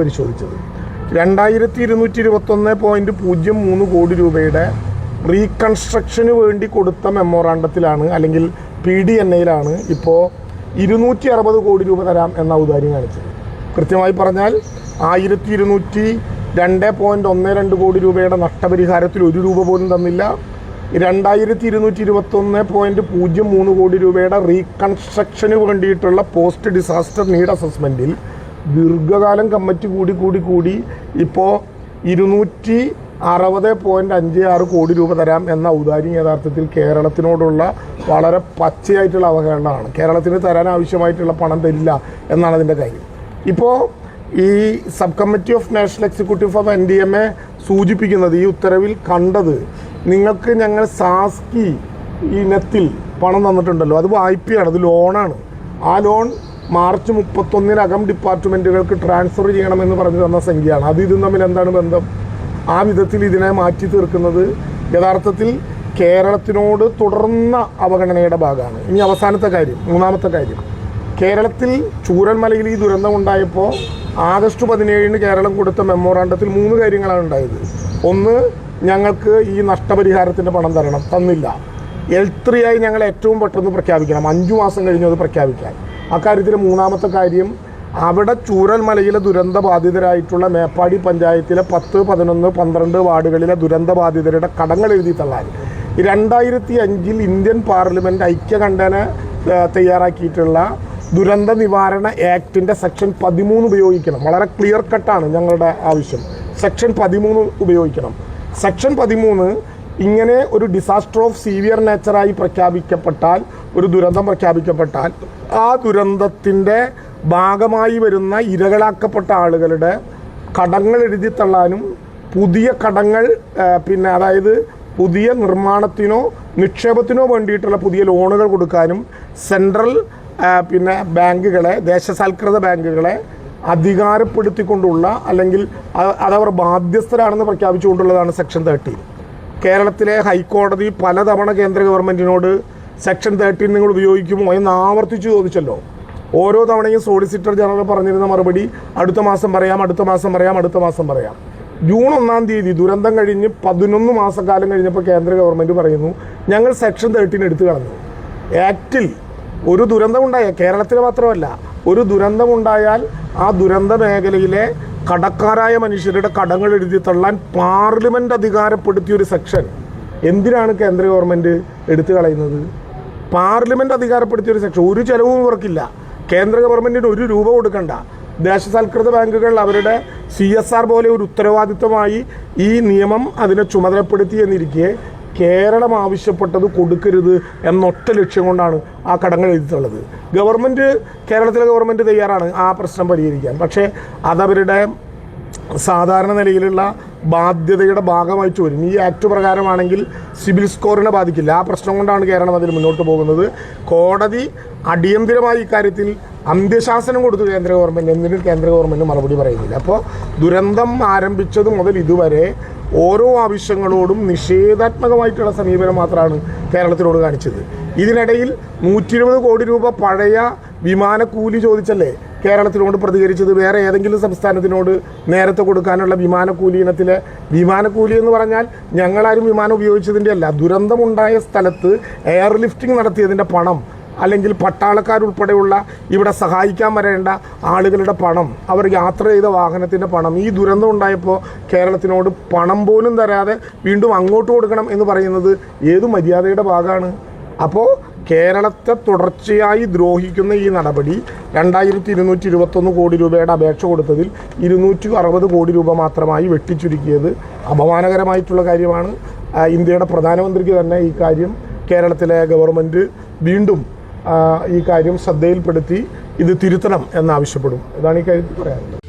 പരിശോധിച്ചത്. രണ്ടായിരത്തി ഇരുന്നൂറ്റി ഇരുപത്തൊന്ന് പോയിന്റ് പൂജ്യം മൂന്ന് കോടി രൂപയുടെ റീകൺസ്ട്രക്ഷന് വേണ്ടി കൊടുത്ത മെമ്മോറാണ്ടത്തിലാണ് അല്ലെങ്കിൽ പി ഡി എൻ എയിലാണ് ഇപ്പോൾ ഇരുന്നൂറ്റി അറുപത് കോടി രൂപ തരാം എന്ന ഔദാര്യം കാണിച്ചത്. കൃത്യമായി പറഞ്ഞാൽ ആയിരത്തി ഇരുന്നൂറ്റി രണ്ട് പോയിന്റ് ഒന്ന് രണ്ട് കോടി രൂപയുടെ നഷ്ടപരിഹാരത്തിൽ ഒരു രൂപ പോലും തന്നില്ല. രണ്ടായിരത്തി ഇരുന്നൂറ്റി ഇരുപത്തൊന്ന് പോയിന്റ് പൂജ്യം മൂന്ന് കോടി രൂപയുടെ റീകൺസ്ട്രക്ഷന് വേണ്ടിയിട്ടുള്ള പോസ്റ്റ് ഡിസാസ്റ്റർ നീഡ് അസസ്മെന്റിൽ ദീർഘകാലം കമ്മിറ്റി കൂടി കൂടി കൂടി ഇപ്പോൾ ഇരുന്നൂറ്റി അറുപത് പോയിന്റ് അഞ്ച് ആറ് കോടി രൂപ തരാം എന്ന ഔദാര്യം യഥാർത്ഥത്തിൽ കേരളത്തിനോടുള്ള വളരെ പച്ചയായിട്ടുള്ള അവഹേളനമാണ്. കേരളത്തിന് തരാൻ ആവശ്യമായിട്ടുള്ള പണം തരില്ല എന്നാണ് അതിന്റെ കാര്യം. ഇപ്പോൾ ഈ sub committee of national executive of N D M A സൂചിപ്പിക്കുന്നത് ഈ ഉത്തരവിൽ കണ്ടത് നിങ്ങൾക്ക് ഞങ്ങൾ സാസ്കി ഇനത്തിൽ പണം തന്നിട്ടുണ്ടല്ലോ. അത് വായ്പയാണ് അത് ലോണാണ്. ആ ലോൺ മാർച്ച് മുപ്പത്തൊന്നിനകം ഡിപ്പാർട്ട്മെന്റുകൾക്ക് ട്രാൻസ്ഫർ ചെയ്യണമെന്ന് പറഞ്ഞു തന്ന സംഖ്യയാണ്. അത് ഇതും തമ്മിൽ എന്താണ് ബന്ധം? ആ വിധത്തിൽ ഇതിനെ മാറ്റി തീർക്കുന്നത് യഥാർത്ഥത്തിൽ കേരളത്തിനോട് തുടർന്ന അവഗണനയുടെ ഭാഗമാണ്. ഇനി അവസാനത്തെ കാര്യം മൂന്നാമത്തെ കാര്യം. കേരളത്തിൽ ചൂരൻമലയിൽ ഈ ദുരന്തം ഉണ്ടായപ്പോൾ ആഗസ്റ്റ് പതിനേഴിന് കേരളം കൊടുത്ത മെമ്മോറാണ്ടത്തിൽ മൂന്ന് കാര്യങ്ങളാണ് ഉണ്ടായത്. ഒന്ന് ഞങ്ങൾക്ക് ഈ നഷ്ടപരിഹാരത്തിന്റെ പണം തരണം തന്നില്ല. എൽ ത്രീ ആയി ഞങ്ങൾ ഏറ്റവും പെട്ടെന്ന് പ്രഖ്യാപിക്കണം. അഞ്ചു മാസം കഴിഞ്ഞ് അത് പ്രഖ്യാപിക്കാൻ. അക്കാര്യത്തിൽ മൂന്നാമത്തെ കാര്യം അവിടെ ചൂരൽമലയിലെ ദുരന്ത ബാധിതരായിട്ടുള്ള മേപ്പാടി പഞ്ചായത്തിലെ പത്ത് പതിനൊന്ന് പന്ത്രണ്ട് വാർഡുകളിലെ ദുരന്ത ബാധിതരുടെ കടങ്ങൾ എഴുതി തള്ളാൻ. രണ്ടായിരത്തി അഞ്ചിൽ ഇന്ത്യൻ പാർലമെന്റ് ഐക്യകണ്ഠന തയ്യാറാക്കിയിട്ടുള്ള ദുരന്ത നിവാരണ ആക്ടിന്റെ സെക്ഷൻ പതിമൂന്ന് ഉപയോഗിക്കണം. വളരെ ക്ലിയർ കട്ടാണ് ഞങ്ങളുടെ ആവശ്യം. സെക്ഷൻ പതിമൂന്ന് ഉപയോഗിക്കണം. സെക്ഷൻ പതിമൂന്ന് ഇങ്ങനെ ഒരു ഡിസാസ്റ്റർ ഓഫ് സീവിയർ നേച്ചറായി പ്രഖ്യാപിക്കപ്പെട്ടാൽ ഒരു ദുരന്തം പ്രഖ്യാപിക്കപ്പെട്ടാൽ ആ ദുരന്തത്തിന്റെ ഭാഗമായി വരുന്ന ഇരകളാക്കപ്പെട്ട ആളുകളുടെ കടങ്ങൾ എഴുതി തള്ളാനും പുതിയ കടങ്ങൾ പിന്നെ അതായത് പുതിയ നിർമ്മാണത്തിനോ നിക്ഷേപത്തിനോ വേണ്ടിയിട്ടുള്ള പുതിയ ലോണുകൾ കൊടുക്കാനും സെൻട്രൽ പിന്നെ ബാങ്കുകളെ ദേശസാൽകൃത ബാങ്കുകളെ അധികാരപ്പെടുത്തിക്കൊണ്ടുള്ള അല്ലെങ്കിൽ അതവർ ബാധ്യസ്ഥരാണെന്ന് പ്രഖ്യാപിച്ചുകൊണ്ടുള്ളതാണ് സെക്ഷൻ തേർട്ടീൻ കേരളത്തിലെ ഹൈക്കോടതി പലതവണ കേന്ദ്ര ഗവൺമെന്റിനോട് സെക്ഷൻ തേർട്ടീൻ നിങ്ങൾ ഉപയോഗിക്കുമോ എന്ന് ആവർത്തിച്ചു ചോദിച്ചല്ലോ. ഓരോ തവണയും സോളിസിറ്റർ ജനറൽ പറഞ്ഞിരുന്ന മറുപടി അടുത്ത മാസം പറയാം അടുത്ത മാസം പറയാം അടുത്ത മാസം പറയാം. ജൂൺ ഒന്നാം തീയതി ദുരന്തം കഴിഞ്ഞ് പതിനൊന്ന് മാസക്കാലം കഴിഞ്ഞപ്പോൾ കേന്ദ്ര ഗവൺമെന്റ് പറയുന്നു ഞങ്ങൾ സെക്ഷൻ തേർട്ടീൻ എടുത്തു കളഞ്ഞു. ആക്റ്റിൽ ഒരു ദുരന്തമുണ്ടായ കേരളത്തിൽ മാത്രമല്ല ഒരു ദുരന്തമുണ്ടായാൽ ആ ദുരന്ത മേഖലയിലെ കടക്കാരായ മനുഷ്യരുടെ കടങ്ങൾ എഴുതി തള്ളാൻ പാർലമെന്റ് അധികാരപ്പെടുത്തിയ ഒരു സെക്ഷൻ. എന്തിനാണ് കേന്ദ്ര ഗവൺമെന്റ് എടുത്തു കളയുന്നത്? പാർലമെന്റ് അധികാരപ്പെടുത്തിയ ഒരു സെക്ഷൻ. ഒരു ചെലവും ഇവർക്കില്ല. കേന്ദ്ര ഗവൺമെന്റിന് ഒരു രൂപ കൊടുക്കണ്ട. ദേശസാൽകൃത ബാങ്കുകൾ അവരുടെ സി എസ് ആർ പോലെ ഒരു ഉത്തരവാദിത്തമായി ഈ നിയമം അതിനെ ചുമതലപ്പെടുത്തി എന്നിരിക്കെ കേരളം ആവശ്യപ്പെട്ടത് കൊടുക്കരുത് എന്നൊറ്റ ലക്ഷ്യം കൊണ്ടാണ് ആ കടങ്ങൾ എഴുതിയിട്ടുള്ളത്. ഗവൺമെന്റ് കേരളത്തിലെ ഗവൺമെന്റ് തയ്യാറാണ് ആ പ്രശ്നം പരിഹരിക്കാൻ. പക്ഷേ അതവരുടെ സാധാരണ നിലയിലുള്ള ബാധ്യതയുടെ ഭാഗമായിട്ട് വരും ഈ ആക്ട് പ്രകാരമാണെങ്കിൽ സിവിൽ സ്കോറിനെ ബാധിക്കില്ല. ആ പ്രശ്നം കൊണ്ടാണ് കേരളം അതിൽ മുന്നോട്ട് പോകുന്നത്. കോടതി അടിയന്തിരമായി ഇക്കാര്യത്തിൽ അന്ത്യശാസനം കൊടുത്തു കേന്ദ്ര ഗവൺമെന്റ് എന്തിനും കേന്ദ്ര ഗവൺമെന്റ് മറുപടി പറയുന്നില്ല. അപ്പോൾ ദുരന്തം ആരംഭിച്ചത് മുതൽ ഇതുവരെ ഓരോ ആവശ്യങ്ങളോടും നിഷേധാത്മകമായിട്ടുള്ള സമീപനം മാത്രമാണ് കേരളത്തിനോട് കാണിച്ചത്. ഇതിനിടയിൽ നൂറ്റി ഇരുപത് കോടി രൂപ പഴയ വിമാനക്കൂലി ചോദിച്ചല്ലേ? കേരളത്തിനോട് പ്രതികരിച്ചത് വേറെ ഏതെങ്കിലും സംസ്ഥാനത്തിനോട് നേരത്തെ കൊടുക്കാനുള്ള വിമാനക്കൂലി ഇനത്തിലെ വിമാനക്കൂലി എന്ന് പറഞ്ഞാൽ ഞങ്ങളാരും വിമാനം ഉപയോഗിച്ചതിന്റെ അല്ല. ദുരന്തമുണ്ടായ സ്ഥലത്ത് എയർ ലിഫ്റ്റിംഗ് നടത്തിയതിന്റെ പണം അല്ലെങ്കിൽ പട്ടാളക്കാരുൾപ്പെടെയുള്ള ഇവിടെ സഹായിക്കാൻ വരേണ്ട ആളുകളുടെ പണം അവർ യാത്ര ചെയ്ത വാഹനത്തിന്റെ പണം ഈ ദുരന്തം ഉണ്ടായപ്പോൾ കേരളത്തിനോട് പണം പോലും തരാതെ വീണ്ടും അങ്ങോട്ട് കൊടുക്കണം എന്ന് പറയുന്നത് ഏത് മര്യാദയുടെ ഭാഗമാണ്? അപ്പോൾ കേരളത്തെ തുടർച്ചയായി ദ്രോഹിക്കുന്ന ഈ നടപടി രണ്ടായിരത്തി ഇരുന്നൂറ്റി ഇരുപത്തൊന്ന് കോടി രൂപയുടെ അപേക്ഷ കൊടുത്തതിൽ ഇരുന്നൂറ്റി അറുപത് കോടി രൂപ മാത്രമായി വെട്ടിച്ചുരുക്കിയത് അപമാനകരമായിട്ടുള്ള കാര്യമാണ്. ഇന്ത്യയുടെ പ്രധാനമന്ത്രിക്ക് തന്നെ ഈ കാര്യം കേരളത്തിലെ ഗവൺമെന്റ് വീണ്ടും ഈ കാര്യം ശ്രദ്ധയിൽപ്പെടുത്തി ഇത് തിരുത്തണം എന്നാവശ്യപ്പെടും. ഇതാണ് ഈ കാര്യത്തിൽ പറയാനുള്ളത്.